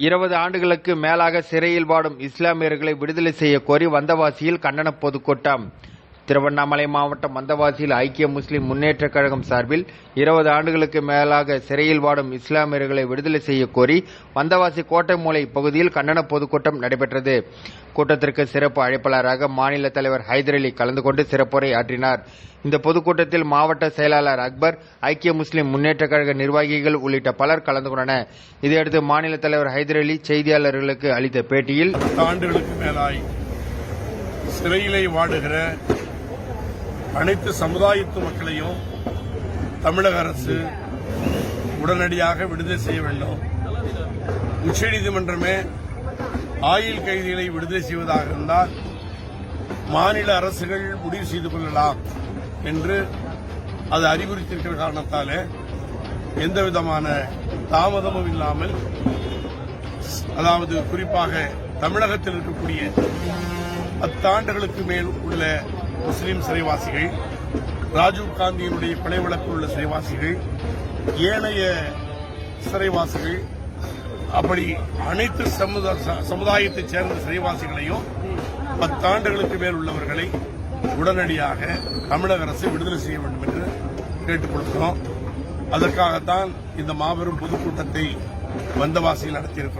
இருபது ஆண்டுகளுக்கு மேலாக சிறையில் வாடும் இஸ்லாமியர்களை விடுதலை செய்ய கோரி வந்தவாசியில் கண்டன பொதுக்கூட்டம் திருவண்ணாமலை மாவட்டம் மந்தவாசியில் ஐக்கிய முஸ்லிம் முன்னேற்றக் கழகம் சார்பில் இருபது ஆண்டுகளுக்கு மேலாக சிறையில் வாடும் இஸ்லாமியர்களை விடுதலை செய்ய கோரி மந்தவாசி கோட்டை மூலை பகுதியில் கண்டன பொதுக்கூட்டம் நடைபெற்றது. கூட்டத்திற்கு சிறப்பு அழைப்பாளராக மாநில தலைவர் ஹைதர் அலி கலந்து கொண்டு சிறப்புரை ஆற்றினார். இந்த பொதுக்கூட்டத்தில் மாவட்ட செயலாளர் அக்பர் ஐக்கிய முஸ்லிம் முன்னேற்றக் கழக நிர்வாகிகள் உள்ளிட்ட பலர் கலந்து கொண்டனர். இதையடுத்து மாநில தலைவர் ஹைதர் அலி செய்தியாளர்களுக்கு அளித்த பேட்டியில் ஆண்டுகளுக்கு மேலாய் சிறையிலே வாடுகிற அனைத்து சமுதாயத்து மக்களையும் தமிழக அரசு உடனடியாக விடுதலை செய்ய வேண்டும். உச்சநீதிமன்றமே ஆயுள் கைதிகளை விடுதலை செய்வதாக இருந்தால் மாநில அரசுகள் முடிவு செய்து கொள்ளலாம் என்று அது அறிவுறுத்தியிருக்கிற காரணத்தாலே எந்த விதமான தாமதமும் இல்லாமல் அதாவது குறிப்பாக தமிழகத்தில் இருக்கக்கூடிய பத்தாண்டுகளுக்கு மேல் உள்ள முஸ்லீம் சிறைவாசிகள் ராஜீவ் காந்தியினுடைய பிழை வழக்கில் உள்ள சிறைவாசிகள் ஏனைய சிறைவாசிகள் அப்படி அனைத்து ச- சமுதாயத்தைச் சேர்ந்த சிறைவாசிகளையும் பத்தாண்டுகளுக்கு மேல் உள்ளவர்களை உடனடியாக தமிழக அரசு விடுதலை செய்ய வேண்டும் என்று கேட்டுக்கொள்கிறோம் அதற்காகத்தான் இந்த மாபெரும் பொதுக்கூட்டத்தை வந்தவாசியில் நடத்தியிருக்கிறோம்.